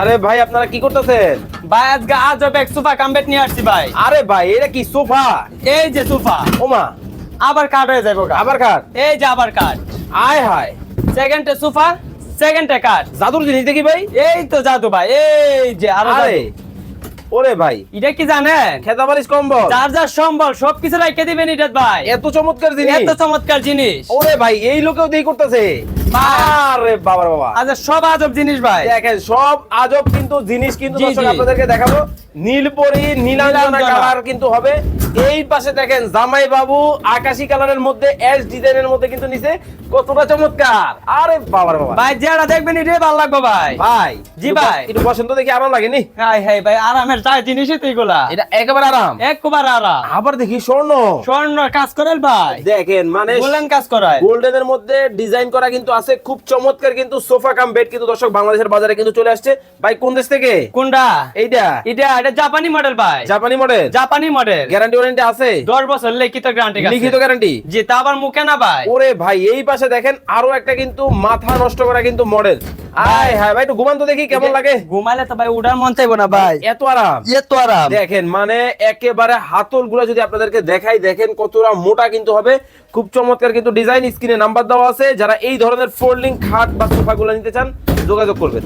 আরে ভাই আপনারা কি করতেছেন? ভাই আজকে আজব এক সোফা কামবেট নিয়ে আসছি ভাই। আরে ভাই এটা কি সোফা? এই যে সোফা। ওমা। আবার কাট হয়ে যাব। আবার কার এই যে আবার কাট আয় হায়। সেকেন্ডে সোফা সেকেন্ডে কাট জাদুর জিনিস দেখি ভাই? এই তো জাদু ভাই এই যে আরও আরে। ওরে ভাই। এটা কি জানেন? খেতাবারিশ কম্বল। চার্জার সম্বল সবকিছু রাখে দিবেন এটা ভাই। এত চমৎকার জিনিস। এত চমৎকার জিনিস। ওরে ভাই এই লোকেও দেই করতেছে। আরে বাবা আচ্ছা সব আজব জিনিস ভাই। দেখেন সব আজব কিন্তু জিনিস কিন্তু। আপনাদেরকে দেখাবো। নীলপরি নীলাঞ্জনা। কালার কিন্তু হবে। এই পাশে দেখেন জামাই বাবু আকাশী কালারের মধ্যে এস ডিজাইনের মধ্যে কিন্তু নিচে কতটা চমৎকার। আরে বাবার বাবা। ভাই যেটা দেখবেন এটাই ভালো লাগবে ভাই। ভাই জি ভাই। একটু বসন্ত দেখি আরাম লাগেনি হাই হাই ভাই আরামের চাই জিনিসই তো এগুলা। এটা একেবারে আরাম। একবার আরাম। আবার দেখি স্বর্ণ। স্বর্ণ কাজ করেন ভাই। দেখেন মানে গোল্ডেন কাজ করায়। গোল্ডেনের মধ্যে ডিজাইন করা কিন্তু আছে খুব চমৎকার কিন্তু সোফা কাম বেড কিন্তু দর্শক বাংলাদেশের বাজারে কিন্তু চলে আসছে। ভাই কোন দেশ থেকে? কোনটা? এইটা। এটা এটা জাপানি মডেল ভাই। জাপানি মডেল? জাপানি মডেল। গ্যারান্টি ওয়ারেন্টি আছে? দশ বছর লিখিত গ্যারান্টি লিখিত গ্যারান্টি জি তা আবার মুখে না ভাই। ওরে ভাই এই পাশে দেখেন আরও একটা কিন্তু মাথা নষ্ট করা কিন্তু মডেল। আয় হায় ভাই একটু ঘুমান তো দেখি কেমন লাগে। ঘুমাইলে তো ভাই উড়ার মন চাইব না ভাই। এত আরাম। এ তো আরাম। দেখেন মানে একেবারে হাতলগুলা যদি আপনাদেরকে দেখাই দেখেন কতটা মোটা কিন্তু হবে। খুব চমৎকার কিন্তু ডিজাইন স্ক্রিনে নাম্বার দেওয়া আছে। যারা এই ধরনের ফোল্ডিং খাট বা সোফা গুলো নিতে চান যোগাযোগ করবেন।